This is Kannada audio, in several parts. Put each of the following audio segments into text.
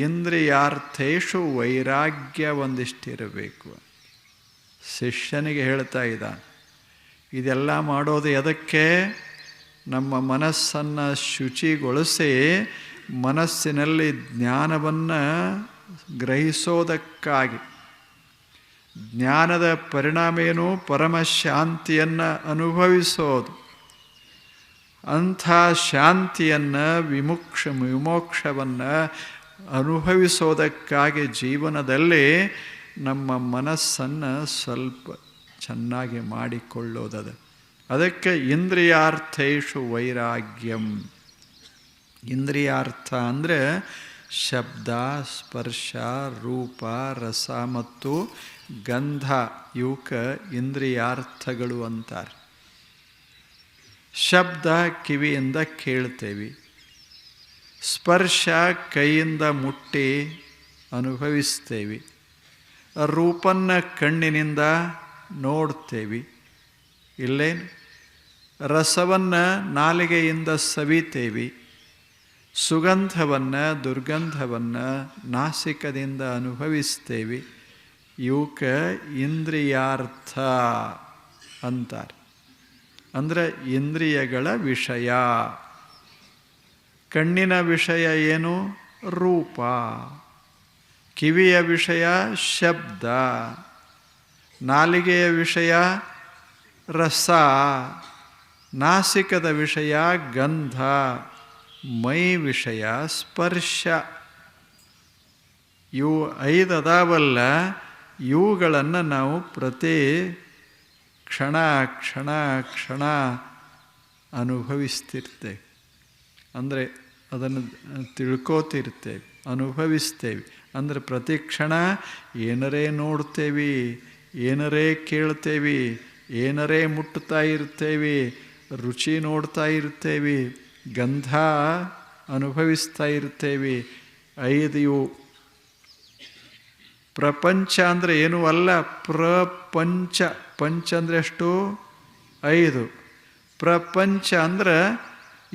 ಇಂದ್ರಿಯಾರ್ಥೇಶು ವೈರಾಗ್ಯ ಒಂದಿಷ್ಟಿರಬೇಕು. ಶಿಷ್ಯನಿಗೆ ಹೇಳ್ತಾ ಇದ್ದಾನೆ, ಇದೆಲ್ಲ ಮಾಡೋದು ಎದಕ್ಕೆ? ನಮ್ಮ ಮನಸ್ಸನ್ನು ಶುಚಿಗೊಳಿಸಿ ಮನಸ್ಸಿನಲ್ಲಿ ಜ್ಞಾನವನ್ನು ಗ್ರಹಿಸೋದಕ್ಕಾಗಿ. ಜ್ಞಾನದ ಪರಿಣಾಮ ಏನು ಪರಮ ಶಾಂತಿಯನ್ನು ಅನುಭವಿಸೋದು. ಅಂಥ ಶಾಂತಿಯನ್ನು ವಿಮುಕ್ಷ ವಿಮೋಕ್ಷವನ್ನು ಅನುಭವಿಸೋದಕ್ಕಾಗಿ ಜೀವನದಲ್ಲಿ ನಮ್ಮ ಮನಸ್ಸನ್ನು ಸ್ವಲ್ಪ ಚೆನ್ನಾಗಿ ಮಾಡಿಕೊಳ್ಳೋದದ. ಅದಕ್ಕೆ ಇಂದ್ರಿಯಾರ್ಥೇಶು ವೈರಾಗ್ಯಂ. ಇಂದ್ರಿಯಾರ್ಥ ಅಂದರೆ ಶಬ್ದ, ಸ್ಪರ್ಶ, ರೂಪ, ರಸ ಮತ್ತು ಗಂಧ ಇವಕ್ಕೆ ಇಂದ್ರಿಯಾರ್ಥಗಳು ಅಂತಾರೆ. ಶಬ್ದ ಕಿವಿಯಿಂದ ಕೇಳ್ತೇವೆ. ಸ್ಪರ್ಶ ಕೈಯಿಂದ ಮುಟ್ಟಿ ಅನುಭವಿಸ್ತೇವೆ. ರೂಪನ್ನ ಕಣ್ಣಿನಿಂದ ನೋಡ್ತೇವೆ. ಇಲ್ಲೇನು? ರಸವನ್ನು ನಾಲಿಗೆಯಿಂದ ಸವಿತೇವೆ. ಸುಗಂಧವನ್ನು, ದುರ್ಗಂಧವನ್ನು ನಾಸಿಕದಿಂದ ಅನುಭವಿಸ್ತೇವೆ. ಇವಕ ಇಂದ್ರಿಯಾರ್ಥ ಅಂತಾರೆ. ಅಂದರೆ ಇಂದ್ರಿಯಗಳ ವಿಷಯ. ಕಣ್ಣಿನ ವಿಷಯ ಏನು? ರೂಪ. ಕಿವಿಯ ವಿಷಯ ಶಬ್ದ. ನಾಲಿಗೆಯ ವಿಷಯ ರಸ. ನಾಸಿಕದ ವಿಷಯ ಗಂಧ. ಮೈ ವಿಷಯ ಸ್ಪರ್ಶ. ಇವು ಐದು ಅದಾವಲ್ಲ, ಇವುಗಳನ್ನು ನಾವು ಪ್ರತಿ ಕ್ಷಣ ಕ್ಷಣ ಕ್ಷಣ ಅನುಭವಿಸ್ತಿರ್ತೇವೆ. ಅಂದರೆ ಅದನ್ನು ತಿಳ್ಕೋತಿರ್ತೇವೆ ಅನುಭವಿಸ್ತೇವೆ. ಅಂದರೆ ಪ್ರತಿ ಕ್ಷಣ ಏನರೇ ನೋಡ್ತೇವೆ, ಏನರೇ ಕೇಳ್ತೇವೆ, ಏನರೇ ಮುಟ್ತಾ ಇರ್ತೇವೆ ರುಚಿ ನೋಡ್ತಾ ಇರ್ತೇವೆ ಗಂಧ ಅನುಭವಿಸ್ತಾ ಇರ್ತೇವೆ ಐದು ಪ್ರಪಂಚ ಅಂದರೆ ಏನೂ ಅಲ್ಲ, ಪ್ರಪಂಚ. ಪಂಚ ಅಂದರೆ ಎಷ್ಟು ಐದು. ಪ್ರಪಂಚ ಅಂದ್ರೆ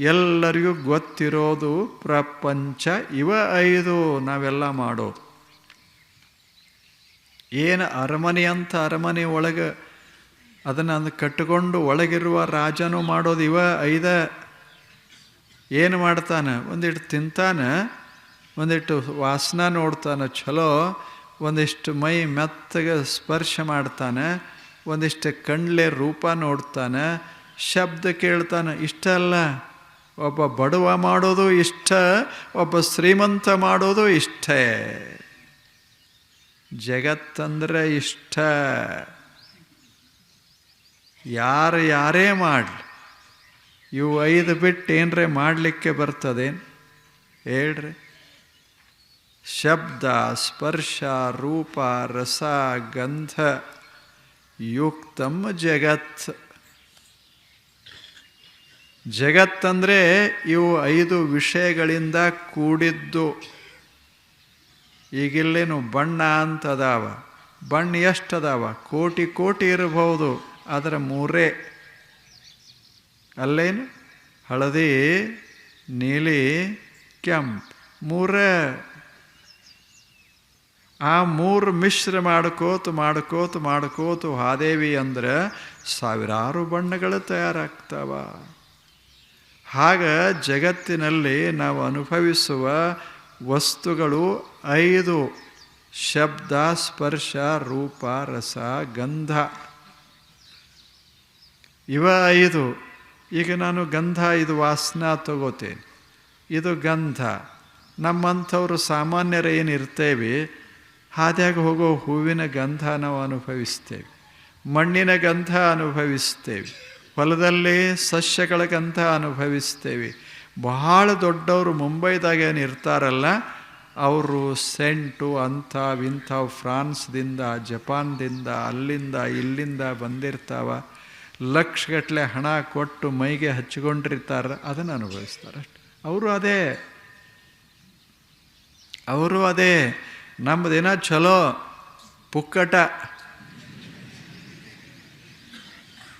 ಎಲ್ಲರಿಗೂ ಗೊತ್ತಿರೋದು ಪ್ರಪಂಚ, ಇವ ಐದು ನಾವೆಲ್ಲ ಮಾಡೋ. ಏನು ಅರಮನೆ ಅಂತ ಅರಮನೆ ಒಳಗೆ ಅದನ್ನು ಅಂದು ಕಟ್ಟಿಕೊಂಡು ಒಳಗಿರುವ ರಾಜನು ಮಾಡೋದು ಇವ ಐದ. ಏನು ಮಾಡ್ತಾನೆ? ಒಂದಿಟ್ಟು ತಿಂತಾನೆ ಒಂದಿಟ್ಟು ವಾಸನ ನೋಡ್ತಾನೆ ಚಲೋ ಒಂದಿಷ್ಟು ಮೈ ಮೆತ್ತಗೆ ಸ್ಪರ್ಶ ಮಾಡ್ತಾನೆ, ಒಂದಿಷ್ಟು ಕಣ್ಲೆ ರೂಪ ನೋಡ್ತಾನೆ, ಶಬ್ದ ಕೇಳ್ತಾನೆ ಇಷ್ಟ ಅಲ್ಲ ಒಬ್ಬ ಬಡವ ಮಾಡೋದು ಇಷ್ಟ, ಒಬ್ಬ ಶ್ರೀಮಂತ ಮಾಡೋದು ಇಷ್ಟ. ಜಗತ್ತಂದ್ರೆ ಇಷ್ಟ. ಯಾರು ಯಾರೇ ಮಾಡಲಿ, ಇವು ಐದು ಬಿಟ್ಟು ಏನರೇ ಮಾಡಲಿಕ್ಕೆ ಬರ್ತದೇನು? ಹೇಳ್ರಿ. ಶಬ್ದ, ಸ್ಪರ್ಶ, ರೂಪ, ರಸ, ಗಂಧ, ಯುಕ್ತಂ ಜಗತ್. ಜಗತ್ತಂದರೆ ಇವು ಐದು ವಿಷಯಗಳಿಂದ ಕೂಡಿದ್ದು. ಈಗಿಲ್ಲೇನು ಬಣ್ಣ ಅಂತದಾವ? ಬಣ್ಣ ಎಷ್ಟದಾವ? ಕೋಟಿ ಕೋಟಿ ಇರಬಹುದು ಅದರ ಮೂರೇ. ಅಲ್ಲೇನು? ಹಳದಿ, ನೀಲಿ, ಕೆಂಪು. ಮೂರೇ. ಆ ಮೂರು ಮಿಶ್ರ ಮಾಡ್ಕೋತು, ಮಾಡ್ಕೋತ, ಮಾಡ್ಕೋತು ಹಾದೇವಿ ಅಂದ್ರೆ ಸಾವಿರಾರು ಬಣ್ಣಗಳು ತಯಾರಾಗ್ತಾವ. ಹಾಗ ಜಗತ್ತಿನಲ್ಲಿ ನಾವು ಅನುಭವಿಸುವ ವಸ್ತುಗಳು ಐದು. ಶಬ್ದ, ಸ್ಪರ್ಶ, ರೂಪ, ರಸ, ಗಂಧ. ಇವ ಐದು. ಈಗ ನಾನು ಗಂಧ, ಇದು ವಾಸನ ತಗೋತೇನೆ. ಇದು ಗಂಧ. ನಮ್ಮಂಥವ್ರು ಸಾಮಾನ್ಯರು ಏನಿರ್ತೇವೆ, ಹಾದ್ಯಾಗ ಹೋಗೋ ಹೂವಿನ ಗಂಧ ನಾವು ಅನುಭವಿಸ್ತೇವೆ. ಮಣ್ಣಿನ ಗಂಧ ಅನುಭವಿಸ್ತೇವೆ. ಹೊಲದಲ್ಲಿ ಸಸ್ಯಗಳ ಗಂಧ ಅನುಭವಿಸ್ತೇವೆ. ಬಹಳ ದೊಡ್ಡವರು ಮುಂಬೈದಾಗ ಏನು ಇರ್ತಾರಲ್ಲ, ಅವರು ಸೆಂಟು ಅಂಥ ಇಂಥ ಫ್ರಾನ್ಸ್ದಿಂದ, ಜಪಾನ್ದಿಂದ, ಅಲ್ಲಿಂದ, ಇಲ್ಲಿಂದ ಬಂದಿರ್ತಾವ. ಲಕ್ಷಗಟ್ಟಲೆ ಹಣ ಕೊಟ್ಟು ಮೈಗೆ ಹಚ್ಚಿಕೊಂಡಿರ್ತಾರೆ, ಅದನ್ನು ಅನುಭವಿಸ್ತಾರೆ ಅವರು ಅದೇ. ಅವರು ಅದೇ. ನಮ್ಮದೇನೋ ಚಲೋ, ಪುಕ್ಕಟ.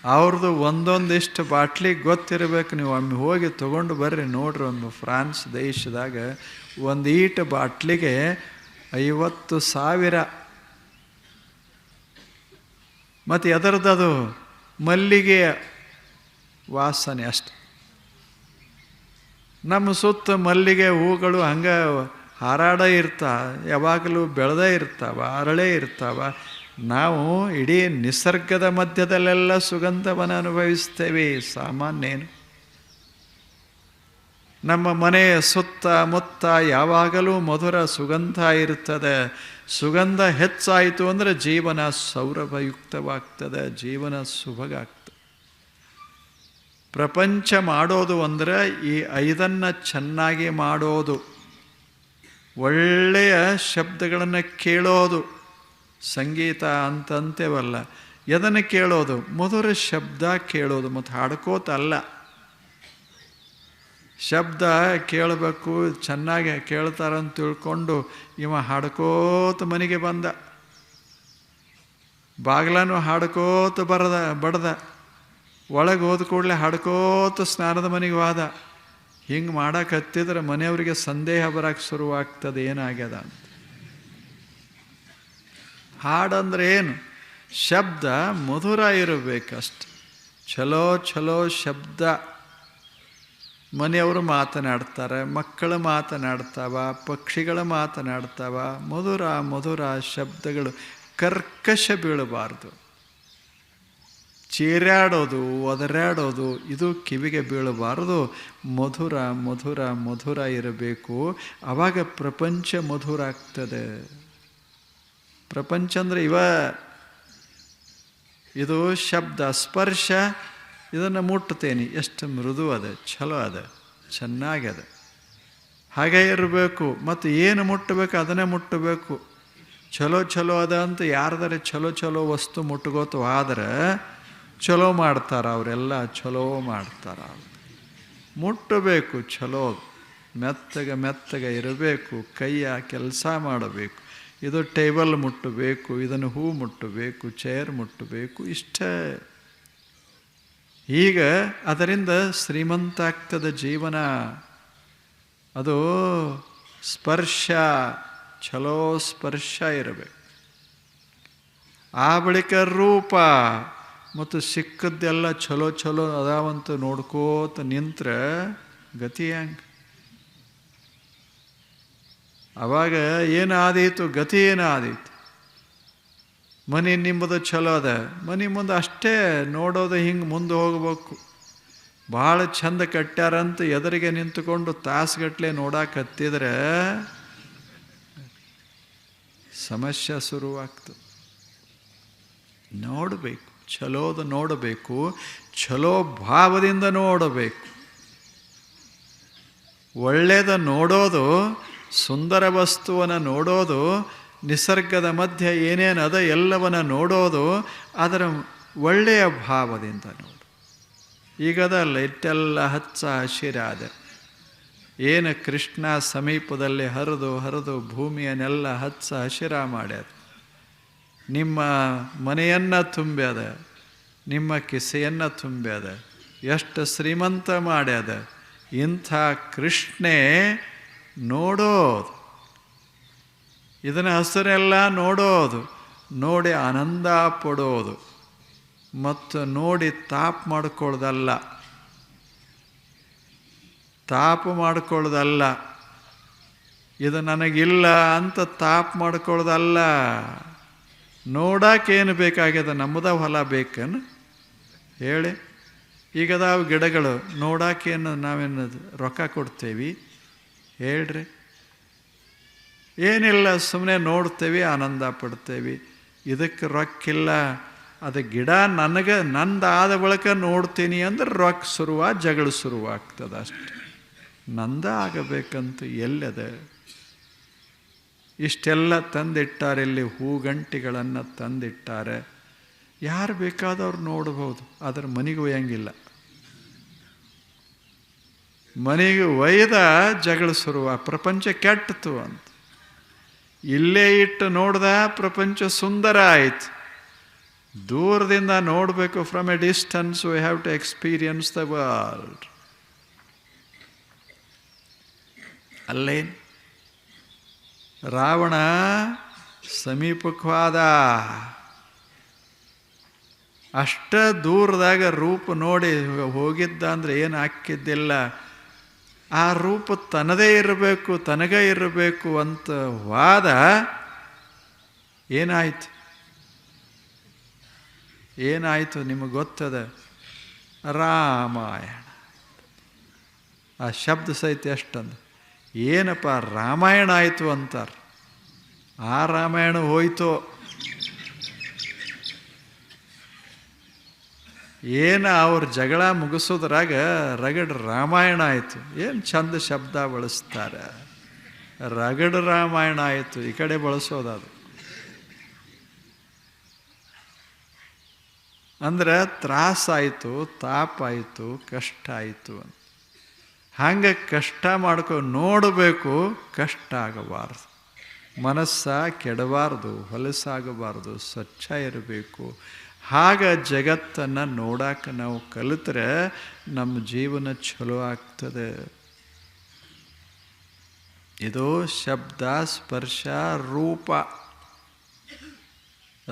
ಅವ್ರದ್ದು ಒಂದೊಂದಿಷ್ಟು ಬಾಟ್ಲಿ ಗೊತ್ತಿರಬೇಕು. ನೀವು ಒಮ್ಮೆ ಹೋಗಿ ತೊಗೊಂಡು ಬರ್ರಿ. ನೋಡ್ರಿ ಒಂದು ಫ್ರಾನ್ಸ್ ದೇಶದಾಗ ಒಂದು ಈಟು ಬಾಟ್ಲಿಗೆ ಐವತ್ತು ಸಾವಿರ. ಮತ್ತು ಎದರದದು? ಮಲ್ಲಿಗೆ ವಾಸನೆ ಅಷ್ಟೆ. ನಮ್ಮ ಸುತ್ತ ಮಲ್ಲಿಗೆ ಹೂಗಳು ಹಂಗೆ ಹಾರಾಡ ಇರ್ತಾ ಯಾವಾಗಲೂ ಬೆಳೆದೇ ಇರ್ತಾವ, ಅರಳೇ ಇರ್ತಾವ. ನಾವು ಇಡೀ ನಿಸರ್ಗದ ಮಧ್ಯದಲ್ಲೆಲ್ಲ ಸುಗಂಧವನ್ನು ಅನುಭವಿಸ್ತೇವೆ, ಸಾಮಾನ್ಯೇನು? ನಮ್ಮ ಮನೆಯ ಸುತ್ತ ಮುತ್ತ ಯಾವಾಗಲೂ ಮಧುರ ಸುಗಂಧ ಇರ್ತದೆ ಸುಗಂಧ ಹೆಚ್ಚಾಯಿತು ಅಂದರೆ ಜೀವನ ಸೌರಭಯುಕ್ತವಾಗ್ತದೆ, ಜೀವನ ಸುಭಗಾಗ್ತದೆ. ಪ್ರಪಂಚ ಮಾಡೋದು ಅಂದರೆ ಈ ಐದನ್ನು ಚೆನ್ನಾಗಿ ಮಾಡೋದು. ಒಳ್ಳೆಯ ಶಬ್ದಗಳನ್ನು ಕೇಳೋದು. ಸಂಗೀತ ಅಂತಂತೇವಲ್ಲ. ಎದನ್ನು ಕೇಳೋದು? ಮಧುರ ಶಬ್ದ ಕೇಳೋದು, ಮತ್ತು ಹಾಡ್ಕೋತಲ್ಲ. ಶಬ್ದ ಕೇಳಬೇಕು, ಚೆನ್ನಾಗಿ ಕೇಳ್ತಾರಂತ ತಿಳ್ಕೊಂಡು ಇವ ಹಾಡ್ಕೋತ ಮನೆಗೆ ಬಂದ. ಬಾಗ್ಲನು ಹಾಡ್ಕೋತ ಬರದ, ಬಡ್ದ. ಒಳಗೆ ಹೋದ ಕೂಡಲೇ ಹಾಡ್ಕೋತ ಸ್ನಾನದ ಮನೆಗೆ ಹೋದ ಹಿಂಗೆ ಮಾಡಕ್ಕೆ ಹತ್ತಿದ್ರೆ ಮನೆಯವರಿಗೆ ಸಂದೇಹ ಬರಕ್ಕೆ ಶುರುವಾಗ್ತದೆ, ಏನಾಗ್ಯದ ಅಂತ. ಹಾಡಂದ್ರೆ ಏನು? ಶಬ್ದ ಮಧುರ ಇರಬೇಕಷ್ಟು. ಚಲೋ ಛಲೋ ಶಬ್ದ. ಮನೆಯವರು ಮಾತನಾಡ್ತಾರೆ, ಮಕ್ಕಳು ಮಾತನಾಡ್ತಾವ, ಪಕ್ಷಿಗಳು ಮಾತನಾಡ್ತಾವ, ಮಧುರ ಮಧುರ ಶಬ್ದಗಳು. ಕರ್ಕಶ ಬೀಳಬಾರ್ದು. ಚೇರಾಡೋದು ಒದರಾಡೋದು, ಇದು ಕಿವಿಗೆ ಬೀಳಬಾರದು. ಮಧುರ ಮಧುರ ಮಧುರ ಇರಬೇಕು. ಆವಾಗ ಪ್ರಪಂಚ ಮಧುರ ಆಗ್ತದೆ. ಪ್ರಪಂಚ ಅಂದರೆ ಇವ ಇದು ಶಬ್ದ, ಸ್ಪರ್ಶ, ಇದನ್ನು ಮುಟ್ಟುತ್ತೇನೆ. ಎಷ್ಟು ಮೃದು ಅದ ಚಲೋ ಅದ ಚೆನ್ನಾಗದ ಹಾಗೆ ಇರಬೇಕು, ಮತ್ತು ಏನು ಮುಟ್ಟಬೇಕು, ಅದನ್ನೇ ಮುಟ್ಟಬೇಕು. ಚಲೋ ಚಲೋ ಅದ ಅಂತ ಯಾರ್ದಾರೆ ಚಲೋ ಚಲೋ ವಸ್ತು ಮುಟ್ಟಗೋತು ಆದರೆ ಚಲೋ ಮಾಡ್ತಾರ ಅವರೆಲ್ಲ ಚಲೋ ಮಾಡ್ತಾರ. ಮುಟ್ಟಬೇಕು ಚಲೋ ಮೆತ್ತಗೆ ಮೆತ್ತಗೆ ಇರಬೇಕು, ಕೈಯ ಕೆಲಸ ಮಾಡಬೇಕು. ಇದು ಟೇಬಲ್ ಮುಟ್ಟಬೇಕು, ಇದನ್ನು ಹೂ ಮುಟ್ಟಬೇಕು ಚೇರ್ ಮುಟ್ಟಬೇಕು, ಇಷ್ಟೇ. ಈಗ ಅದರಿಂದ ಶ್ರೀಮಂತ ಆಗ್ತದ ಜೀವನ. ಅದು ಸ್ಪರ್ಶ ಚಲೋ ಸ್ಪರ್ಶ ಇರಬೇಕು. ಆ ಬಳಿಕ ರೂಪ ಮತ್ತು ಸಿಕ್ಕದ್ದೆಲ್ಲ ಚಲೋ ಚಲೋ ಅದಾವಂತ ನೋಡ್ಕೋತ ನಿಂತ್ರ ಗತಿ ಹೆಂಗೆ? ಅವಾಗ ಏನು ಆದೀತು ಗತಿ ಏನು ಆದೀತು ಮನೆ ನಿಮ್ಮದು ಚಲೋ ಅದ. ಮನೆ ಮುಂದೆ ಅಷ್ಟೇ ನೋಡೋದು ಹಿಂಗೆ ಮುಂದೆ ಹೋಗ್ಬೇಕು. ಭಾಳ ಚಂದ ಕಟ್ಟ್ಯಾರಂತ ಎದುರಿಗೆ ನಿಂತುಕೊಂಡು ತಾಸುಗಟ್ಟಲೆ ನೋಡಾಕತ್ತಿದ್ರೆ ಸಮಸ್ಯೆ ಶುರುವಾಗ್ತದೆ ನೋಡಬೇಕು ಚಲೋದು ನೋಡಬೇಕು ಚಲೋ ಭಾವದಿಂದ ನೋಡಬೇಕು. ಒಳ್ಳೆಯದ ನೋಡೋದು ಸುಂದರ ವಸ್ತುವನ್ನು ನೋಡೋದು ನಿಸರ್ಗದ ಮಧ್ಯೆ ಏನೇನು ಅದ ಎಲ್ಲವನ್ನ ನೋಡೋದು ಅದರ ಒಳ್ಳೆಯ ಭಾವದಿಂದ ನೋಡು. ಈಗದಲ್ಲ ಇಟ್ಟೆಲ್ಲ ಹಚ್ಚ ಹಸಿರಾದ ಏನು ಕೃಷ್ಣ ಸಮೀಪದಲ್ಲಿ ಹರಿದು ಹರಿದು ಭೂಮಿಯನ್ನೆಲ್ಲ ಹಚ್ಚ ಹಸಿರ ಮಾಡ್ಯದ. ನಿಮ್ಮ ಮನೆಯನ್ನು ತುಂಬ್ಯದ, ನಿಮ್ಮ ಕಿಸೆಯನ್ನು ತುಂಬ್ಯದ, ಎಷ್ಟು ಶ್ರೀಮಂತ ಮಾಡ್ಯದ, ಇಂಥ ಕೃಷ್ಣೆ ನೋಡೋದು. ಇದನ್ನ ಹಸಿರೆಲ್ಲ ನೋಡೋದು. ನೋಡಿ ಆನಂದ ಪಡೋದು. ಮತ್ತು ನೋಡಿ ತಾಪ್ ಮಾಡ್ಕೊಳ್ಳೋದಲ್ಲ. ತಾಪ ಮಾಡ್ಕೊಳ್ಳೋದಲ್ಲ. ಇದು ನನಗಿಲ್ಲ ಅಂತ ತಾಪ್ ಮಾಡ್ಕೊಳ್ಳೋದಲ್ಲ. ನೋಡೋಕ್ಕೇನು ಬೇಕಾಗ್ಯದ ನಮ್ಮದ ಹೊಲ ಬೇಕೇನು? ಹೇಳಿ. ಈಗ ಗಿಡಗಳು. ನೋಡೋಕ್ಕೇನು ನಾವೇನು ರೊಕ್ಕ ಕೊಡ್ತೇವಿ? ಹೇಳ್ರಿ. ಏನಿಲ್ಲ ಸುಮ್ಮನೆ ನೋಡ್ತೇವೆ, ಆನಂದ ಪಡ್ತೇವೆ. ಇದಕ್ಕೆ ರೊಕ್ಕಿಲ್ಲ. ಅದು ಗಿಡ ನನಗೆ, ನಂದಾದ ಬಳಿಕ ನೋಡ್ತೀನಿ ಅಂದ್ರೆ ರೊಕ್ಕ ಶುರುವ ಜಗಳ ಶುರುವಾಗ್ತದೆ ಅಷ್ಟೆ. ನಂದ ಆಗಬೇಕಂತ ಎಲ್ಲದ. ಇಷ್ಟೆಲ್ಲ ತಂದಿಟ್ಟಾರೆ, ಇಲ್ಲಿ ಹೂಗಂಟಿಗಳನ್ನು ತಂದಿಟ್ಟಾರೆ. ಯಾರು ಬೇಕಾದವ್ರು ನೋಡ್ಬೋದು ಅದರ ಮನೆಗೆ ಒಯ್ಯಂಗಿಲ್ಲ. ಮನೆಗೆ ಒಯ್ದ ಜಗಳ ಶುರುವ ಪ್ರಪಂಚ ಕೆಟ್ಟತು ಅಂತ. ಇಲ್ಲೇ ಇಟ್ಟು ನೋಡ್ದ ಪ್ರಪಂಚ ಸುಂದರ ಆಯಿತು. ದೂರದಿಂದ ನೋಡಬೇಕು from a distance we have to experience the world ಅಲ್ಲೇ ರಾವಣ ಸಮೀಪಕ್ವಾದ ಅಷ್ಟ ದೂರದಾಗ ರೂಪ ನೋಡಿ ಹೋಗಿದ್ದ ಅಂದರೆ ಏನು ಹಾಕಿದ್ದಿಲ್ಲ. ಆ ರೂಪ ತನ್ನದೇ ಇರಬೇಕು, ತನಗೇ ಇರಬೇಕು ಅಂತ ವಾದ ಏನಾಯಿತು? ಏನಾಯಿತು ನಿಮಗೆ ಗೊತ್ತದ? ರಾಮಾಯಣ. ಆ ಶಬ್ದ ಸಹಿತ ಎಷ್ಟಂದು? ಏನಪ್ಪ ರಾಮಾಯಣ ಆಯಿತು ಅಂತಾರೆ. ಆ ರಾಮಾಯಣ ಹೋಯ್ತು? ಏನು ಅವ್ರ ಜಗಳ ಮುಗಿಸೋದ್ರಾಗ ರಗಡ್ ರಾಮಾಯಣ ಆಯಿತು. ಏನು ಚಂದ ಶಬ್ದ ಬಳಸ್ತಾರೆ? ರಗಡ್ ರಾಮಾಯಣ ಆಯಿತು, ಈ ಕಡೆ ಬಳಸೋದದು ಅಂದ್ರೆ ತ್ರಾಸಾಯಿತು ತಾಪಾಯಿತು ಕಷ್ಟ ಆಯಿತು ಅಂತ. ಹಂಗೆ ಕಷ್ಟ ಮಾಡ್ಕೊ ನೋಡಬೇಕು, ಕಷ್ಟ ಆಗಬಾರ್ದು. ಮನಸ್ಸ ಕೆಡಬಾರ್ದು, ಹೊಲಸಾಗಬಾರ್ದು, ಸ್ವಚ್ಛ ಇರಬೇಕು. ಹಾಗ ಜಗತ್ತನ್ನು ನೋಡಕ್ಕೆ ನಾವು ಕಲಿತ್ರೆ ನಮ್ಮ ಜೀವನ ಚಲೋ ಆಗ್ತದೆ. ಇದು ಶಬ್ದ, ಸ್ಪರ್ಶ, ರೂಪ.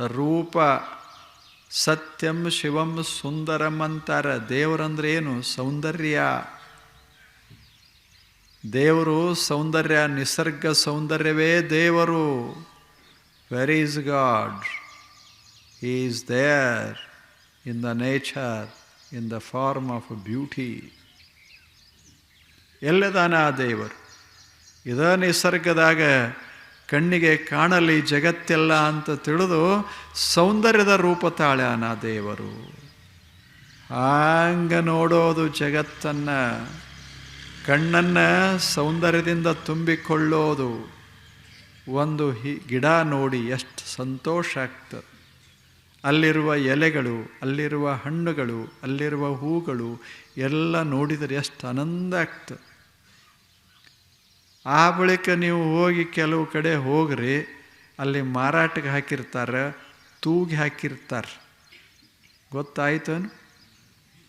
ರೂಪ ಸತ್ಯಂ ಶಿವಂ ಸುಂದರಂ ಅಂತಾರೆ. ದೇವರಂದ್ರೆ ಏನು? ಸೌಂದರ್ಯ. ದೇವರು ಸೌಂದರ್ಯ, ನಿಸರ್ಗ ಸೌಂದರ್ಯವೇ ದೇವರು. Very is God is there in the nature in the form of beauty ಎಲ್ಲದಾನ ಆ ದೇವರು? ಇದ ನಿಸರ್ಗದಾಗ ಕಣ್ಣಿಗೆ ಕಾಣಲಿ ಜಗತ್ತೆಲ್ಲ ಅಂತ ತಿಳಿದು ಸೌಂದರ್ಯದ ರೂಪ ತಾಳ್ಯಾನ ದೇವರು. ಹಾಂಗ ನೋಡೋದು ಜಗತ್ತನ್ನು, ಕಣ್ಣನ್ನು ಸೌಂದರ್ಯದಿಂದ ತುಂಬಿಕೊಳ್ಳೋದು. ಒಂದು ಹಿ, ಗಿಡ ನೋಡಿ ಎಷ್ಟು ಸಂತೋಷ ಆಗ್ತದೆ. ಅಲ್ಲಿರುವ ಎಲೆಗಳು, ಅಲ್ಲಿರುವ ಹಣ್ಣುಗಳು, ಅಲ್ಲಿರುವ ಹೂಗಳು ಎಲ್ಲ ನೋಡಿದರೆ ಎಷ್ಟು ಆನಂದ ಆಗ್ತದೆ. ಆ ಬಳಿಕ ನೀವು ಹೋಗಿ ಕೆಲವು ಕಡೆ ಹೋಗ್ರಿ, ಅಲ್ಲಿ ಮಾರಾಟಕ್ಕೆ ಹಾಕಿರ್ತಾರೆ, ತೂಗಿ ಹಾಕಿರ್ತಾರೆ. ಗೊತ್ತಾಯ್ತೇನು?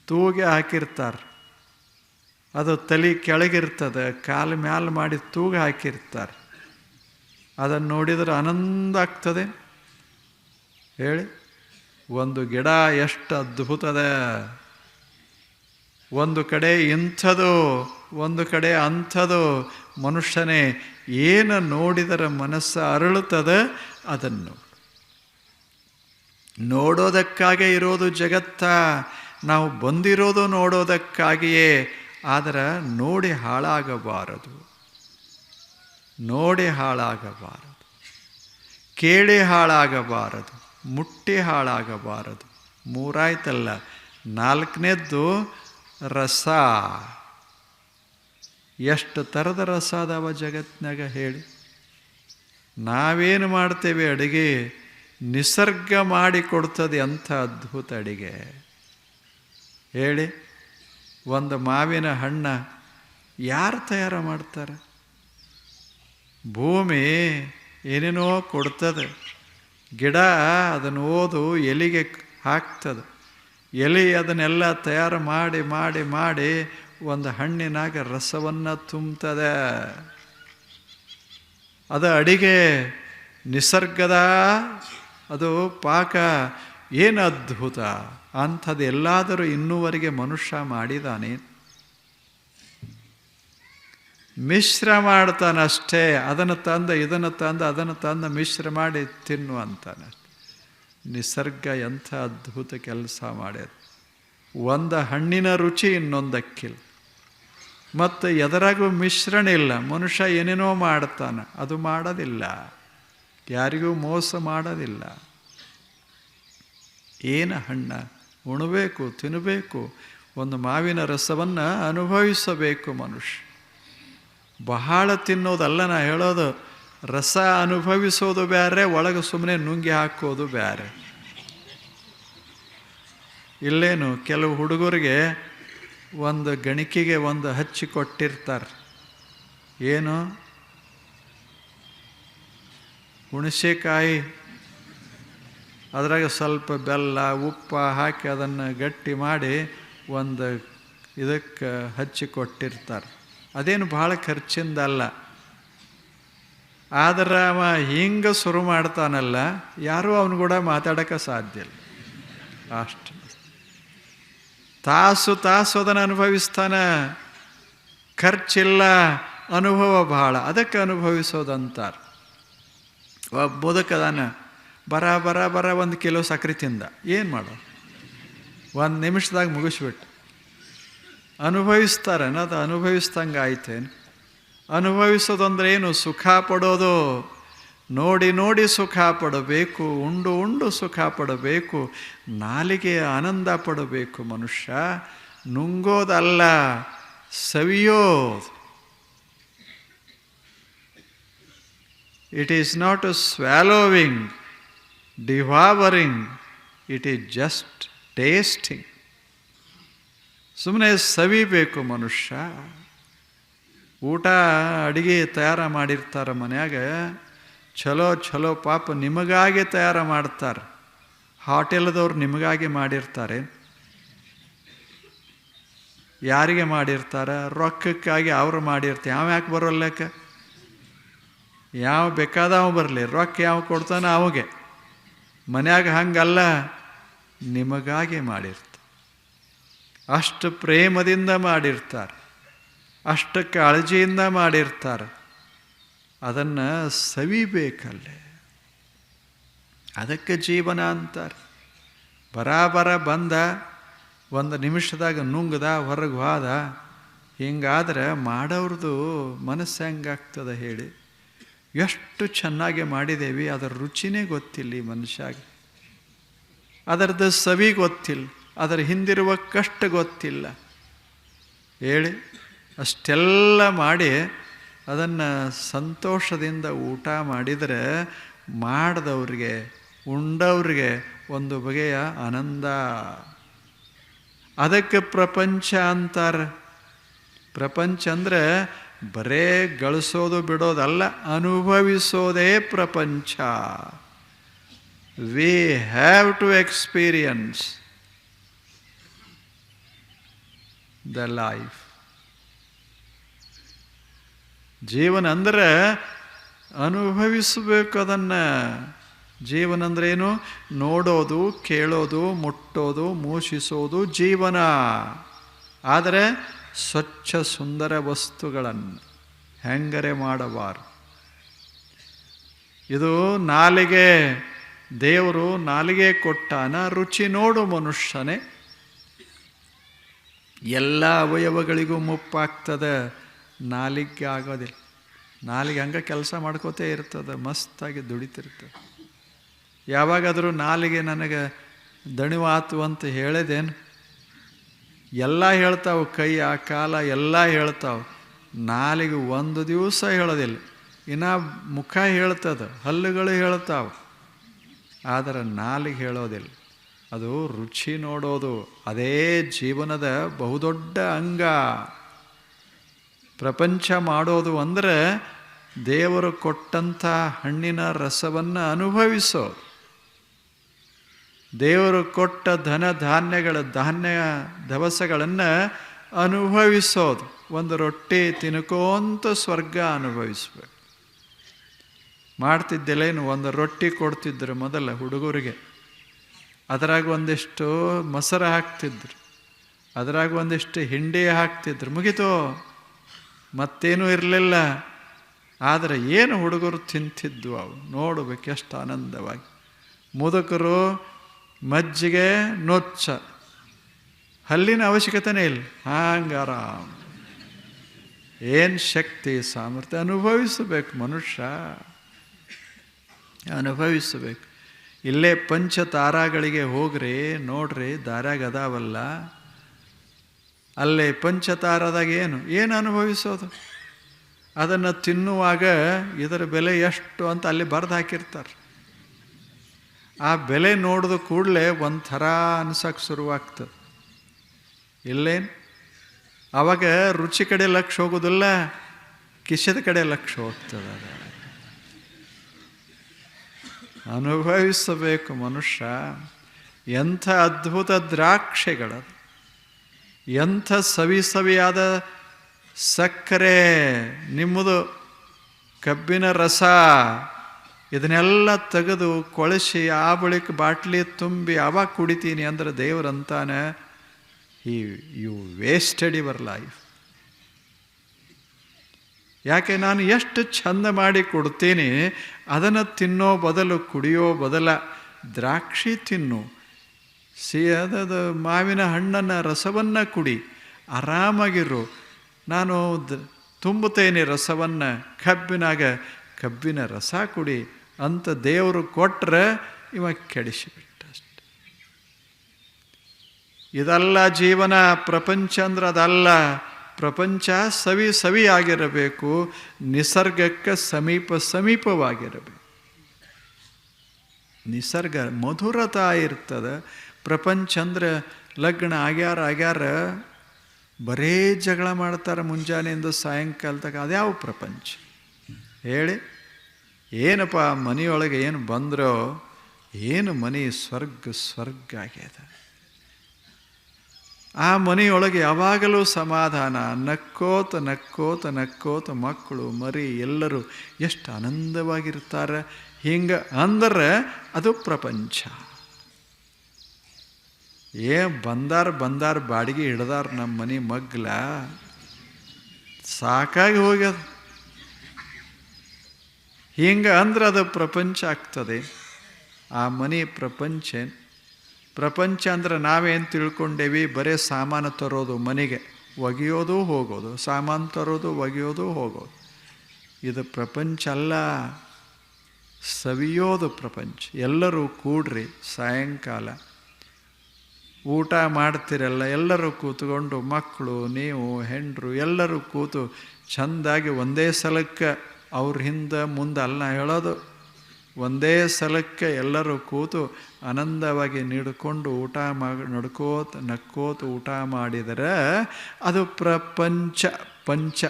ತೂಗಿ ಹಾಕಿರ್ತಾರೆ. ಅದು ತಲೆ ಕೆಳಗಿರ್ತದೆ, ಕಾಲು ಮ್ಯಾಲೆ ಮಾಡಿ ತೂಗಿ ಹಾಕಿರ್ತಾರೆ. ಅದನ್ನು ನೋಡಿದ್ರೆ ಆನಂದ ಆಗ್ತದೆ. ಹೇಳಿ. ಒಂದು ಗಿಡ ಎಷ್ಟು ಅದ್ಭುತದ. ಒಂದು ಕಡೆ ಇಂಥದು, ಒಂದು ಕಡೆ ಅಂಥದು. ಮನುಷ್ಯನೇ ಏನು ನೋಡಿದರೆ ಮನಸ್ಸು ಅರಳುತ್ತದೆ ಅದನ್ನು ನೋಡೋದಕ್ಕಾಗೇ ಇರೋದು ಜಗತ್ತ. ನಾವು ಬಂದಿರೋದು ನೋಡೋದಕ್ಕಾಗಿಯೇ, ಆದರೆ ನೋಡಿ ಹಾಳಾಗಬಾರದು. ನೋಡಿ ಹಾಳಾಗಬಾರದು. ಕೇಳಿ ಹಾಳಾಗಬಾರದು. ಮುಟ್ಟಿ ಹಾಳಾಗಬಾರದು. ಮೂರಾಯ್ತಲ್ಲ, ನಾಲ್ಕನೇದ್ದು ರಸ. ಎಷ್ಟು ಥರದ ರಸ ಅದಾವ ಜಗತ್ತಿನಾಗ ಹೇಳಿ. ನಾವೇನು ಮಾಡ್ತೇವೆ ಅಡುಗೆ? ನಿಸರ್ಗ ಮಾಡಿ ಕೊಡ್ತದೆ ಅಂಥ ಅದ್ಭುತ ಅಡಿಗೆ. ಹೇಳಿ, ಒಂದು ಮಾವಿನ ಹಣ್ಣ ಯಾರು ತಯಾರು ಮಾಡ್ತಾರೆ? ಭೂಮಿ ಏನೇನೋ ಕೊಡ್ತದೆ. ಗಿಡ ಅದನ್ನು ಓದು ಎಲಿಗೆ ಹಾಕ್ತದೆ. ಎಲೆ ಅದನ್ನೆಲ್ಲ ತಯಾರು ಮಾಡಿ ಮಾಡಿ ಮಾಡಿ ಒಂದು ಹಣ್ಣಿನಾಗ ರಸವನ್ನು ತುಂಬ್ತದೆ ಅದು ಅಡಿಗೆ, ನಿಸರ್ಗದ, ಅದು ಪಾಕ, ಏನು ಅದ್ಭುತ ಅಂಥದ್ದು ಎಲ್ಲಾದರೂ ಇನ್ನೂವರೆಗೆ ಮನುಷ್ಯ ಮಾಡಿದಾನೆ. ಮಿಶ್ರ ಮಾಡ್ತಾನಷ್ಟೇ, ಅದನ್ನು ತಂದು, ಇದನ್ನು ತಂದು, ಅದನ್ನು ತಂದು, ಮಿಶ್ರ ಮಾಡಿ ತಿನ್ನು ಅಂತಾನೆ. ನಿಸರ್ಗ ಎಂಥ ಅದ್ಭುತ ಕೆಲಸ ಮಾಡ್ಯದ. ಒಂದು ಹಣ್ಣಿನ ರುಚಿ ಇನ್ನೊಂದಕ್ಕಿಲ್ಲ. ಮತ್ತು ಎದರಾಗೂ ಮಿಶ್ರಣ ಇಲ್ಲ ಮನುಷ್ಯ ಏನೇನೋ ಮಾಡ್ತಾನೆ, ಅದು ಮಾಡೋದಿಲ್ಲ. ಯಾರಿಗೂ ಮೋಸ ಮಾಡೋದಿಲ್ಲ. ಏನು ಹಣ್ಣ? ಉಣಬೇಕು ತಿನ್ನಬೇಕು ಒಂದು ಮಾವಿನ ರಸವನ್ನು ಅನುಭವಿಸಬೇಕು ಮನುಷ್ಯ. ಬಹಳ ತಿನ್ನೋದಲ್ಲ, ನಾ ಹೇಳೋದು ರಸ ಅನುಭವಿಸೋದು ಬೇರೆ ಒಳಗೆ ಸುಮ್ಮನೆ ನುಂಗಿ ಹಾಕೋದು ಬೇರೆ ಇಲ್ಲೇನು, ಕೆಲವು ಹುಡುಗರಿಗೆ ಒಂದು ಗಣಿಕೆಗೆ ಒಂದು ಹಚ್ಚಿ ಕೊಟ್ಟಿರ್ತಾರೆ. ಏನು? ಹುಣಸೆಕಾಯಿ, ಅದ್ರಾಗ ಸ್ವಲ್ಪ ಬೆಲ್ಲ, ಉಪ್ಪು ಹಾಕಿ ಅದನ್ನು ಗಟ್ಟಿ ಮಾಡಿ ಒಂದು ಇದಕ್ಕೆ ಹಚ್ಚಿ ಕೊಟ್ಟಿರ್ತಾರೆ. ಅದೇನು ಭಾಳ ಖರ್ಚಿಂದಲ್ಲ. ಆದ್ರೆ ಅವ ಹಿಂಗೆ ಶುರು ಮಾಡ್ತಾನಲ್ಲ, ಯಾರೂ ಅವನು ಕೂಡ ಮಾತಾಡೋಕ್ಕೆ ಸಾಧ್ಯ ಇಲ್ಲ. ಅಷ್ಟು. ತಾಸು ತಾಸು ಅದನ್ನು ಅನುಭವಿಸ್ತಾನೆ. ಖರ್ಚಿಲ್ಲ, ಅನುಭವ ಭಾಳ ಅದಕ್ಕೆ ಅನುಭವಿಸೋದಂತಾರೆ. ಒಬ್ಬ ಮುದಕದಾನ ಬರ ಬರ ಬರ ಒಂದು ಕಿಲೋ ಸಕ್ರೆ ತಿಂದ. ಏನು ಮಾಡೋ ಒಂದು ನಿಮಿಷದಾಗ ಮುಗಿಸ್ಬಿಟ್ಟು. ಅನುಭವಿಸ್ತಾರೆ, ಅನ್ನೋದು ಅನುಭವಿಸ್ದಂಗೆ ಆಯ್ತೇನು ಅನುಭವಿಸೋದಂದ್ರೆ ಏನು ಸುಖ ಪಡೋದು. ನೋಡಿ ನೋಡಿ ಸುಖ ಪಡಬೇಕು, ಉಂಡು ಉಂಡು ಸುಖ ಪಡಬೇಕು, ನಾಲಿಗೆ ಆನಂದ ಪಡಬೇಕು ಮನುಷ್ಯ. ನುಂಗೋದಲ್ಲ, ಸವಿಯೋದು. It is not swallowing devouring it is just tasting ಸುಮ್ಮನೆ ಸವಿಬೇಕು ಮನುಷ್ಯ. ಊಟ, ಅಡುಗೆ ತಯಾರು ಮಾಡಿರ್ತಾರೆ ಮನ್ಯಾಗ. ಚಲೋ ಚಲೋ ಪಾಪ ನಿಮಗಾಗಿ ತಯಾರು ಮಾಡ್ತಾರೆ. ಹಾಟೆಲ್ದವ್ರು ನಿಮಗಾಗಿ ಮಾಡಿರ್ತಾರೆ. ಯಾರಿಗೆ ಮಾಡಿರ್ತಾರೆ? ರೊಕ್ಕಕ್ಕಾಗಿ ಅವರು ಮಾಡಿರ್ತಾರೆ. ಯಾವ ಯಾಕೆ ಬರೋಲ್ಲಕ್ಕ ಯಾವ ಬೇಕಾದವ ಬರಲಿ. ರೊಕ್ಕ ಯಾವ ಕೊಡ್ತಾನೆ ಅವಗೆ. ಮನ್ಯಾಗ ಹಂಗಲ್ಲ. ನಿಮಗಾಗಿ ಮಾಡಿರ್ತಾರೆ. ಅಷ್ಟು ಪ್ರೇಮದಿಂದ ಮಾಡಿರ್ತಾರೆ. ಅಷ್ಟು ಕಾಳಜಿಯಿಂದ ಮಾಡಿರ್ತಾರೆ. ಅದನ್ನು ಸವಿಬೇಕಲ್ಲೇ. ಅದಕ್ಕೆ ಜೀವನ ಅಂತಾರೆ. ಬರಾಬರ ಬಂದ ಒಂದು ನಿಮಿಷದಾಗ ನುಂಗದ, ಹೊರಗೆ ಹೋದ, ಹಿಂಗಾದ್ರೆ ಮಾಡೋರ್ದು ಮನಸ್ಸು ಹೆಂಗಾಗ್ತದೆ ಹೇಳಿ. ಎಷ್ಟು ಚೆನ್ನಾಗಿ ಮಾಡಿದ್ದೇವೆ, ಅದರ ರುಚಿನೇ ಗೊತ್ತಿಲ್ಲ ಈ ಮನುಷ್ಯಾಗೆ. ಅದರದ್ದು ಸವಿ ಗೊತ್ತಿಲ್ಲ. ಅದರ ಹಿಂದಿರುವ ಕಷ್ಟ ಗೊತ್ತಿಲ್ಲ. ಹೇಳಿ, ಅಷ್ಟೆಲ್ಲ ಮಾಡಿ ಅದನ್ನು ಸಂತೋಷದಿಂದ ಊಟ ಮಾಡಿದರೆ ಮಾಡಿದವ್ರಿಗೆ, ಉಂಡವ್ರಿಗೆ ಒಂದು ಬಗೆಯ ಆನಂದ. ಅದಕ್ಕೆ ಪ್ರಪಂಚ ಅಂತಾರೆ. ಪ್ರಪಂಚ ಅಂದರೆ ಬರೇ ಗಳಿಸೋದು ಬಿಡೋದಲ್ಲ, ಅನುಭವಿಸೋದೇ ಪ್ರಪಂಚ. We have to experience the life ಜೀವನ ಅಂದರೆ ಅನುಭವಿಸಬೇಕು ಅದನ್ನು ಜೀವನ ಅಂದ್ರೇನು ನೋಡೋದು, ಕೇಳೋದು, ಮುಟ್ಟೋದು, ಮೂಷಿಸೋದು ಜೀವನ. ಆದರೆ ಸ್ವಚ್ಛ ಸುಂದರ ವಸ್ತುಗಳನ್ನು ಹೆಂಗರೆ ಮಾಡಬಾರದು? ಇದು ನಾಲಿಗೆ ದೇವರು ನಾಲಿಗೆ ಕೊಟ್ಟಾನ, ರುಚಿ ನೋಡು ಮನುಷ್ಯನೇ. ಎಲ್ಲ ಅವಯವಗಳಿಗೂ ಮುಪ್ಪಾಗ್ತದೆ, ನಾಲಿಗೆ ಆಗೋದಿಲ್ಲ. ನಾಲಿಗೆ ಹಂಗೆ ಕೆಲಸ ಮಾಡ್ಕೋತೇ ಇರ್ತದೆ, ಮಸ್ತಾಗಿ ದುಡಿತಿರ್ತದೆ. ಯಾವಾಗಾದರೂ ನಾಲಿಗೆ ನನಗೆ ದಣಿವಾತು ಅಂತ ಹೇಳಿದೇನು? ಎಲ್ಲ ಹೇಳ್ತಾವೆ, ಕೈ, ಆ ಕಾಲ ಎಲ್ಲ ಹೇಳ್ತಾವೆ. ನಾಲಿಗೆ ಒಂದು ದಿವಸ ಹೇಳೋದಿಲ್ಲ. ಇನ್ನು ಮುಖ ಹೇಳ್ತದೆ, ಹಲ್ಲುಗಳು ಹೇಳ್ತಾವೆ. ಆದರೆ ನಾಲಿಗೆ ಹೇಳೋದಿಲ್ಲ. ಅದು ರುಚಿ ನೋಡೋದು. ಅದೇ ಜೀವನದ ಬಹುದೊಡ್ಡ ಅಂಗ. ಪ್ರಪಂಚ ಮಾಡೋದು ಅಂದರೆ ದೇವರು ಕೊಟ್ಟಂಥ ಹಣ್ಣಿನ ರಸವನ್ನು ಅನುಭವಿಸೋದು ದೇವರು ಕೊಟ್ಟ ಧನ ಧಾನ್ಯಗಳ ಧಾನ್ಯ ದವಸಗಳನ್ನು ಅನುಭವಿಸೋದು. ಒಂದು ರೊಟ್ಟಿ ತಿನ್ಕೋಂತ ಸ್ವರ್ಗ ಅನುಭವಿಸ್ಬೇಕು. ಮಾಡ್ತಿದ್ದೆಲ್ಲೇನು? ಒಂದು ರೊಟ್ಟಿ ಕೊಡ್ತಿದ್ರು ಮೊದಲ ಹುಡುಗರಿಗೆ. ಅದರಾಗ ಒಂದಿಷ್ಟು ಮೊಸರು ಹಾಕ್ತಿದ್ರು. ಅದರಾಗ ಒಂದಿಷ್ಟು ಹಿಂಡಿ ಹಾಕ್ತಿದ್ರು. ಮುಗಿತು. ಮತ್ತೇನೂ ಇರಲಿಲ್ಲ. ಆದರೆ ಏನು ಹುಡುಗರು ತಿಂತಿದ್ವು ಅವು. ನೋಡಬೇಕು ಎಷ್ಟು ಆನಂದವಾಗಿ. ಮುದುಕರು ಮಜ್ಜಿಗೆ ನೊಚ್ಚ. ಹಲ್ಲಿನ ಅವಶ್ಯಕತೆನೇ ಇಲ್ಲ. ಹಂಗೆ ಆರಾಮ್. ಏನು ಶಕ್ತಿ, ಸಾಮರ್ಥ್ಯ ಅನುಭವಿಸಬೇಕು ಮನುಷ್ಯ. ಅನುಭವಿಸಬೇಕು. ಇಲ್ಲೇ ಪಂಚ ತಾರಾಗಳಿಗೆ ಹೋಗ್ರಿ, ನೋಡ್ರಿ ದಾರ್ಯಾಗ ಅದಾವಲ್ಲ, ಅಲ್ಲೇ ಪಂಚತಾರದಾಗ ಏನು ಏನು ಅನುಭವಿಸೋದು? ಅದನ್ನು ತಿನ್ನುವಾಗ ಇದರ ಬೆಲೆ ಎಷ್ಟು ಅಂತ ಅಲ್ಲಿ ಬರೆದು ಹಾಕಿರ್ತಾರೆ. ಆ ಬೆಲೆ ನೋಡಿದ ಕೂಡಲೇ ಒಂಥರ ಅನ್ಸಕ್ಕೆ ಶುರುವಾಗ್ತದೆ. ಇಲ್ಲೇನು? ಅವಾಗ ರುಚಿ ಕಡೆ ಲಕ್ಷ ಹೋಗೋದಿಲ್ಲ, ಕಿಶದ ಕಡೆ ಲಕ್ಷ ಹೋಗ್ತದೆ ಅದು. ಅನುಭವಿಸಬೇಕು ಮನುಷ್ಯ. ಎಂಥ ಅದ್ಭುತ ದ್ರಾಕ್ಷಿಗಳದು ಎಂಥ ಸವಿ ಸವಿಯಾದ ಸಕ್ಕರೆ, ನಿಮ್ಮದು ಕಬ್ಬಿನ ರಸ, ಇದನ್ನೆಲ್ಲ ತೆಗೆದು ಕೊಳಸಿ ಆ ಬಳಿಕ ಬಾಟ್ಲಿ ತುಂಬಿ ಅವಾಗ ಕುಡಿತೀನಿ ಅಂದ್ರೆ ದೇವರಂತಾನೆ ಈ ಯು ವೇಸ್ಟೆಡ್ ಯುವರ್ ಲೈಫ್ ಯಾಕೆ ನಾನು ಎಷ್ಟು ಚಂದ ಮಾಡಿ ಕೊಡ್ತೀನಿ, ಅದನ್ನು ತಿನ್ನೋ ಬದಲು ಕುಡಿಯೋ ಬದಲ ದ್ರಾಕ್ಷಿ ತಿನ್ನು. ಸಿಹದ ಮಾವಿನ ಹಣ್ಣನ್ನು ರಸವನ್ನು ಕುಡಿ, ಆರಾಮಾಗಿರು. ನಾನು ತುಂಬುತ್ತೇನೆ ರಸವನ್ನು, ಕಬ್ಬಿನಾಗ ಕಬ್ಬಿನ ರಸ ಕುಡಿ ಅಂತ ದೇವರು ಕೊಟ್ಟರೆ ಇವ ಕೆಡಿಸಿಬಿಟ್ಟ ಅಷ್ಟೆ ಇದಲ್ಲ ಜೀವನ, ಪ್ರಪಂಚ ಅಂದ್ರೆ ಅದಲ್ಲ. ಪ್ರಪಂಚ ಸವಿ ಸವಿಯಾಗಿರಬೇಕು, ನಿಸರ್ಗಕ್ಕೆ ಸಮೀಪ ಸಮೀಪವಾಗಿರಬೇಕು. ನಿಸರ್ಗ ಮಧುರತ ಇರ್ತದೆ. ಪ್ರಪಂಚ ಅಂದ್ರೆ ಲಗ್ನ ಆಗ್ಯಾರ ಆಗ್ಯಾರ ಬರೇ ಜಗಳ ಮಾಡ್ತಾರೆ ಮುಂಜಾನೆಯಿಂದ ಸಾಯಂಕಾಲ ತಗ ಅದ್ಯಾವ ಪ್ರಪಂಚ? ಹೇಳಿ. ಏನಪ್ಪ ಮನೆಯೊಳಗೆ ಏನು ಬಂದರೋ, ಏನು ಮನೆ ಸ್ವರ್ಗ ಸ್ವರ್ಗ ಆಗ್ಯದ. ಆ ಮನೆಯೊಳಗೆ ಯಾವಾಗಲೂ ಸಮಾಧಾನ. ನಕ್ಕೋತ ನಕ್ಕೋತ ನಕ್ಕೋತ ಮಕ್ಕಳು, ಮರಿ ಎಲ್ಲರೂ ಎಷ್ಟು ಆನಂದವಾಗಿರ್ತಾರೆ ಹಿಂಗೆ ಅಂದ್ರೆ ಅದು ಪ್ರಪಂಚ. ಏ ಬಂದಾರ ಬಂದಾರ ಬಾಡಿಗೆ ಹಿಡ್ದಾರ ನಮ್ಮ ಮನೆ ಮಗ್ಲ, ಸಾಕಾಗಿ ಹೋಗ್ಯದ. ಹಿಂಗೆ ಅಂದ್ರೆ ಅದು ಪ್ರಪಂಚ ಆಗ್ತದೆ. ಆ ಮನೆ ಪ್ರಪಂಚ ಪ್ರಪಂಚ ಅಂದರೆ ನಾವೇನು ತಿಳ್ಕೊಂಡೇವಿ, ಬರೇ ಸಾಮಾನು ತರೋದು ಮನೆಗೆ. ಒಗೆಯೋದು ಹೋಗೋದು, ಸಾಮಾನು ತರೋದು, ಒಗೆಯೋದು ಹೋಗೋದು. ಇದು ಪ್ರಪಂಚ ಅಲ್ಲ, ಸವಿಯೋದು ಪ್ರಪಂಚ. ಎಲ್ಲರೂ ಕೂಡ್ರಿ, ಸಾಯಂಕಾಲ. ಊಟ ಮಾಡ್ತಿರಲ್ಲ, ಎಲ್ಲರೂ ಕೂತ್ಕೊಂಡು ಮಕ್ಕಳು, ನೀವು, ಹೆಂಡರು, ಎಲ್ಲರೂ ಕೂತು ಚೆಂದಾಗಿ ಒಂದೇ ಸಲಕ್ಕೆ ಅವ್ರ ಹಿಂದೆ ಮುಂದೆ ಅಲ್ಲ ಹೇಳೋದು. ಒಂದೇ ಸಲಕ್ಕೆ ಎಲ್ಲರೂ ಕೂತು ಆನಂದವಾಗಿ ನೀಡಿಕೊಂಡು ಊಟ ಮಾಡಿ, ನಡ್ಕೋತ, ನಕ್ಕೋತ ಊಟ ಮಾಡಿದರೆ ಅದು ಪ್ರಪಂಚ, ಪಂಚ.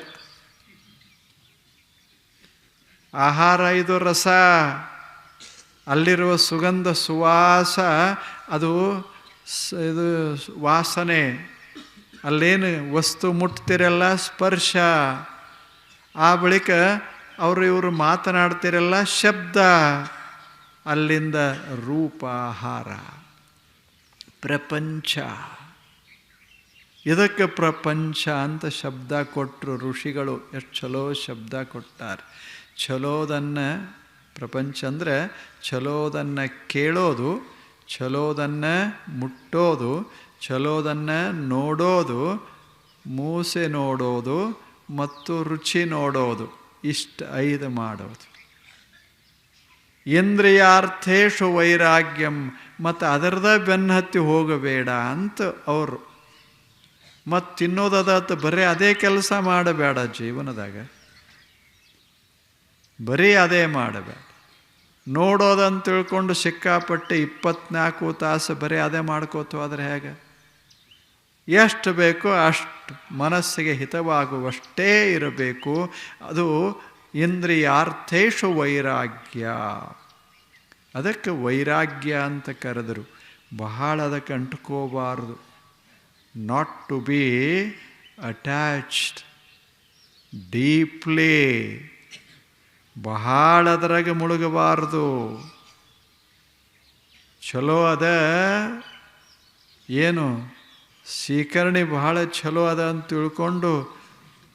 ಆಹಾರ ಇದು ರಸ. ಅಲ್ಲಿರುವ ಸುಗಂಧ ಸುವಾಸ ಅದು ಇದು ವಾಸನೆ. ಅಲ್ಲೇನು ವಸ್ತು ಮುಟ್ತಿರಲ್ಲ, ಸ್ಪರ್ಶ. ಆ ಬಳಿಕ ಅವರು ಇವರು ಮಾತನಾಡ್ತಿರಲ್ಲ ಶಬ್ದ, ಅಲ್ಲಿಂದ ರೂಪಾಹಾರ, ಪ್ರಪಂಚ. ಇದಕ್ಕೆ ಪ್ರಪಂಚ ಅಂತ ಶಬ್ದ ಕೊಟ್ಟರು ಋಷಿಗಳು. ಎಷ್ಟು ಚಲೋ ಶಬ್ದ ಕೊಟ್ಟಾರೆ. ಚಲೋದನ್ನು ಪ್ರಪಂಚ ಅಂದರೆ ಚಲೋದನ್ನು ಕೇಳೋದು ಚಲೋದನ್ನು ಮುಟ್ಟೋದು ಚಲೋದನ್ನು ನೋಡೋದು, ಮೂಸೆ ನೋಡೋದು ಮತ್ತು ರುಚಿ ನೋಡೋದು. ಇಷ್ಟು ಐದು ಮಾಡೋದು. ಇಂದ್ರಿಯಾರ್ಥೇಶು ವೈರಾಗ್ಯಂ ಮತ್ತು ಅದರದ ಬೆನ್ನತ್ತಿ ಹೋಗಬೇಡ ಅಂತ ಅವರು. ಮತ್ತು ತಿನ್ನೋದದಾತ ಬರೀ ಅದೇ ಕೆಲಸ ಮಾಡಬೇಡ ಜೀವನದಾಗ. ಬರೀ ಅದೇ ಮಾಡಬೇಡ. ನೋಡೋದಂತ ತಿಳ್ಕೊಂಡು ಸಿಕ್ಕಾಪಟ್ಟೆ ಇಪ್ಪತ್ನಾಲ್ಕು ತಾಸು ಬರೀ ಅದೇ ಮಾಡ್ಕೋತು ಆದರೆ ಹೇಗೆ? ಎಷ್ಟು ಬೇಕೋ ಅಷ್ಟು ಮನಸ್ಸಿಗೆ ಹಿತವಾಗುವಷ್ಟೇ ಇರಬೇಕು. ಅದು ಇಂದ್ರಿಯಾರ್ಥೇಶು ವೈರಾಗ್ಯ. ಅದಕ್ಕೆ ವೈರಾಗ್ಯ ಅಂತ ಕರೆದರು. ಬಹಳ ಅದಕ್ಕೆ ಅಂಟ್ಕೋಬಾರ್ದು not to be attached deeply ಬಹಳ ಅದರಾಗೆ ಮುಳುಗಬಾರದು. ಚಲೋ ಅದ ಏನು? ಸೀಕರಣಿ ಬಹಳ ಚಲೋ ಅದ ಅಂತ ತಿಳ್ಕೊಂಡು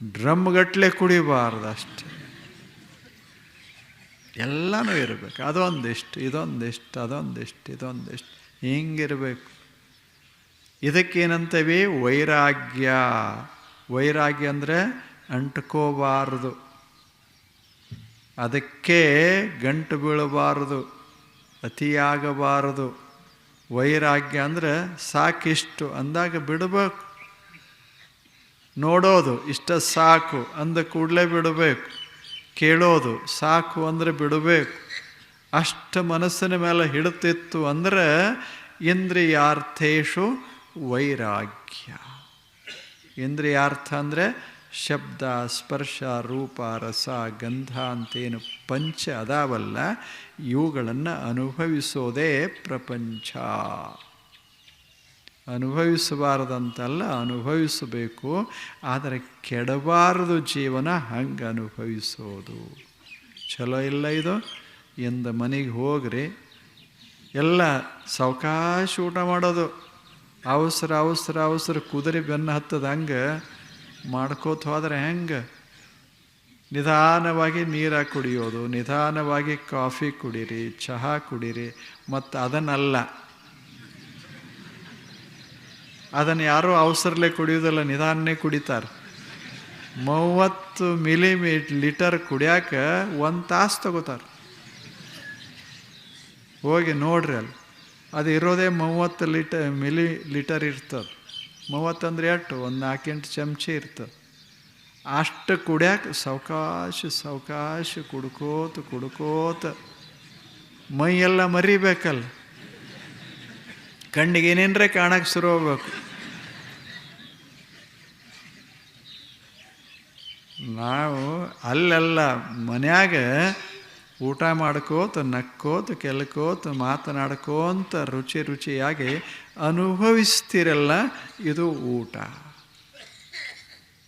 ಡ್ರಮ್ಗಟ್ಲೆ ಕುಡಿಬಾರ್ದು ಅಷ್ಟೆ. ಎಲ್ಲನೂ ಇರಬೇಕು. ಅದೊಂದಿಷ್ಟು, ಇದೊಂದಿಷ್ಟು ಅದೊಂದಿಷ್ಟು, ಇದೊಂದಿಷ್ಟು. ಹಿಂಗಿರಬೇಕು. ಇದಕ್ಕೇನಂತೇವಿ ವೈರಾಗ್ಯ. ವೈರಾಗ್ಯ ಅಂದರೆ ಅಂಟ್ಕೋಬಾರದು. ಅದಕ್ಕೆ ಗಂಟು ಬೀಳಬಾರದು. ಅತಿಯಾಗಬಾರದು. ವೈರಾಗ್ಯ ಅಂದರೆ ಸಾಕಿಷ್ಟು ಅಂದಾಗ ಬಿಡಬೇಕು. ನೋಡೋದು ಇಷ್ಟ ಸಾಕು ಅಂದ ಕೂಡಲೇ ಬಿಡಬೇಕು. ಕೇಳೋದು ಸಾಕು ಅಂದರೆ ಬಿಡಬೇಕು. ಅಷ್ಟು ಮನಸ್ಸಿನ ಮೇಲೆ ಹಿಡುತ್ತಿತ್ತು ಅಂದರೆ ಇಂದ್ರಿಯಾರ್ಥೇಶು ವೈರಾಗ್ಯ. ಇಂದ್ರಿಯಾರ್ಥ ಅಂದರೆ ಶಬ್ದ, ಸ್ಪರ್ಶ, ರೂಪ, ರಸ, ಗಂಧ ಅಂತೇನು ಪಂಚ ಅದಾವಲ್ಲ, ಇವುಗಳನ್ನು ಅನುಭವಿಸೋದೇ ಪ್ರಪಂಚ. ಅನುಭವಿಸಬಾರದಂತಲ್ಲ, ಅನುಭವಿಸಬೇಕು, ಆದರೆ ಕೆಡಬಾರದು ಜೀವನ ಹಂಗೆ ಅನುಭವಿಸೋದು. ಚಲೋ ಇಲ್ಲ ಇದು? ಎಂದ ಮನೆಗೆ ಹೋಗ್ರಿ, ಎಲ್ಲ ಸಾವಕಾಶ ಊಟ ಮಾಡೋದು. ಅವಸರ ಅವಸರ ಅವಸರ, ಕುದುರೆ ಬೆನ್ನು ಹತ್ತದ ಹಂಗೆ ಮಾಡ್ಕೋತ ಹೋದ್ರೆ ಹೆಂಗೆ? ನಿಧಾನವಾಗಿ ನೀರ ಕುಡಿಯೋದು, ನಿಧಾನವಾಗಿ ಕಾಫಿ ಕುಡೀರಿ, ಚಹಾ ಕುಡೀರಿ, ಮತ್ತು ಅದನ್ನಲ್ಲ. ಅದನ್ನು ಯಾರೂ ಅವಸರಲ್ಲೇ ಕುಡಿಯೋದಲ್ಲ ನಿಧಾನೇ ಕುಡಿತಾರೆ. ಮೂವತ್ತು ಮಿಲಿಮೀಟ್ ಲೀಟರ್ ಕುಡಿಯಾಕ ಒಂದು ತಾಸು ತಗೋತಾರೆ. ಹೋಗಿ ನೋಡ್ರಿ ಅಲ್ಲಿ. ಅದು ಇರೋದೇ ಮೂವತ್ತು ಲೀಟರ್ ಮಿಲಿ ಲೀಟರ್ ಇರ್ತದೆ. ಮೂವತ್ತಂದ್ರೆ ಎಷ್ಟು ಒಂದು ನಾಲ್ಕೆಂಟು ಚಮಚೆ ಇರ್ತದೆ. ಅಷ್ಟು ಕುಡ್ಯಾಕೆ ಸಾವಕಾಶ ಸಾವಕಾಶ, ಕುಡ್ಕೋತ ಕುಡ್ಕೋತ. ಮೈ ಎಲ್ಲ ಮರಿಬೇಕಲ್ಲ. ಕಣ್ಣಿಗೆ ಏನೇನ್ರೆ ಕಾಣಕ್ಕೆ ಶುರು ಹೋಗ್ಬೇಕು ನಾವು ಅಲ್ಲೆಲ್ಲ ಮನ್ಯಾಗ ಊಟ ಮಾಡ್ಕೋತ, ನಕ್ಕೋತ, ಕೆಲ್ಕೋತ, ಮಾತನಾಡ್ಕೋತ ರುಚಿ ರುಚಿಯಾಗಿ ಅನುಭವಿಸ್ತಿರಲ್ಲ, ಇದು ಊಟ.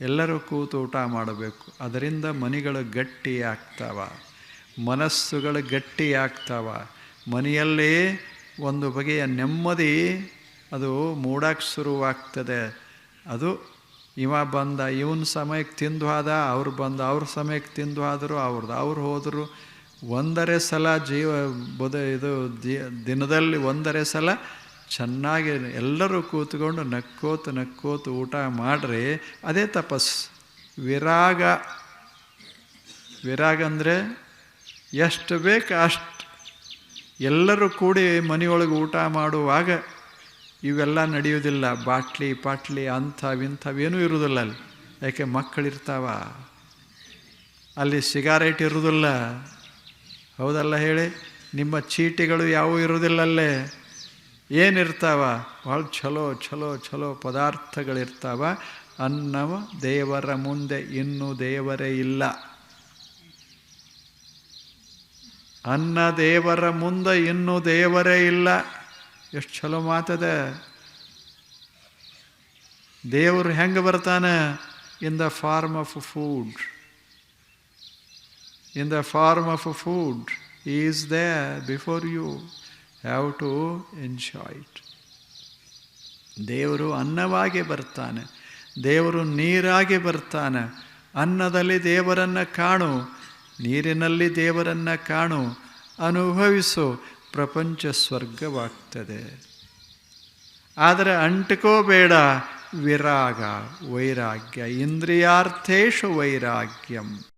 ಎಲ್ಲರೂ ಕೂತು ಊಟ ಮಾಡಬೇಕು. ಅದರಿಂದ ಮನೆಗಳು ಗಟ್ಟಿ ಆಗ್ತಾವ ಮನಸ್ಸುಗಳು ಗಟ್ಟಿ ಆಗ್ತಾವ ಮನೆಯಲ್ಲಿ ಒಂದು ಬಗೆಯ ನೆಮ್ಮದಿ ಅದು ಮೂಡಕ್ಕೆ ಶುರುವಾಗ್ತದೆ. ಅದು ಇವ ಬಂದ, ಇವನ ಸಮಯಕ್ಕೆ ತಿಂದು ಆದ ಅವ್ರು ಬಂದ, ಅವ್ರ ಸಮಯಕ್ಕೆ ತಿಂದು ಆದರೂ ಅವ್ರದ್ದು ಅವ್ರು ಹೋದರು. ಒಂದರೆ ಸಲ ಜೀವ ಬದ ಇದು ದಿನದಲ್ಲಿ ಒಂದರೆ ಸಲ ಚೆನ್ನಾಗಿ ಎಲ್ಲರೂ ಕೂತ್ಕೊಂಡು ನಕ್ಕೋತು ನಕ್ಕೋತು ಊಟ ಮಾಡ್ರಿ ಅದೇ ತಪಸ್. ವಿರಾಗ. ವಿರಾಗ ಅಂದರೆ ಎಷ್ಟು ಬೇಕು ಅಷ್ಟು. ಎಲ್ಲರೂ ಕೂಡಿ ಮನೆಯೊಳಗೆ ಊಟ ಮಾಡುವಾಗ ಇವೆಲ್ಲ ನಡೆಯೋದಿಲ್ಲ ಬಾಟ್ಲಿ, ಪಾಟ್ಲಿ ಅಂಥವಿಂಥವೇನೂ ಇರೋದಿಲ್ಲ ಅಲ್ಲಿ. ಯಾಕೆ ಮಕ್ಕಳಿರ್ತಾವ? ಅಲ್ಲಿ ಸಿಗಾರೇಟ್ ಇರೋದಿಲ್ಲ ಹೌದಲ್ಲ ಹೇಳಿ? ನಿಮ್ಮ ಚೀಟಿಗಳು ಯಾವುವು ಇರುವುದಿಲ್ಲ ಅಲ್ಲೇ? ಏನಿರ್ತಾವ? ಭಾಳ ಚಲೋ ಚಲೋ ಚಲೋ ಪದಾರ್ಥಗಳಿರ್ತಾವ. ಅನ್ನವ ದೇವರ ಮುಂದೆ ಇನ್ನೂ ದೇವರೇ ಇಲ್ಲ. ಅನ್ನ ದೇವರ ಮುಂದೆ ಇನ್ನೂ ದೇವರೇ ಇಲ್ಲ. ಎಷ್ಟು ಚಲೋ ಮಾತದ ದೇವರು ಹೆಂಗೆ ಬರ್ತಾನೆ? In the form of food in the form of food is there before you have to enjoy it ದೇವರು ಅನ್ನವಾಗಿ ಬರ್ತಾನೆ. ದೇವರು ನೀರಾಗಿ ಬರ್ತಾನೆ. ಅನ್ನದಲ್ಲಿ ದೇವರನ್ನು ಕಾಣು. ನೀರಿನಲ್ಲಿ ದೇವರನ್ನು ಕಾಣು. ಅನುಭವಿಸು. ಪ್ರಪಂಚ ಸ್ವರ್ಗವಾಗ್ತದೆ. ಆದರೆ ಅಂಟ್ಕೋಬೇಡ ವಿರಾಗ, ವೈರಾಗ್ಯ, ಇಂದ್ರಿಯಾರ್ಥೇಶು ವೈರಾಗ್ಯಂ.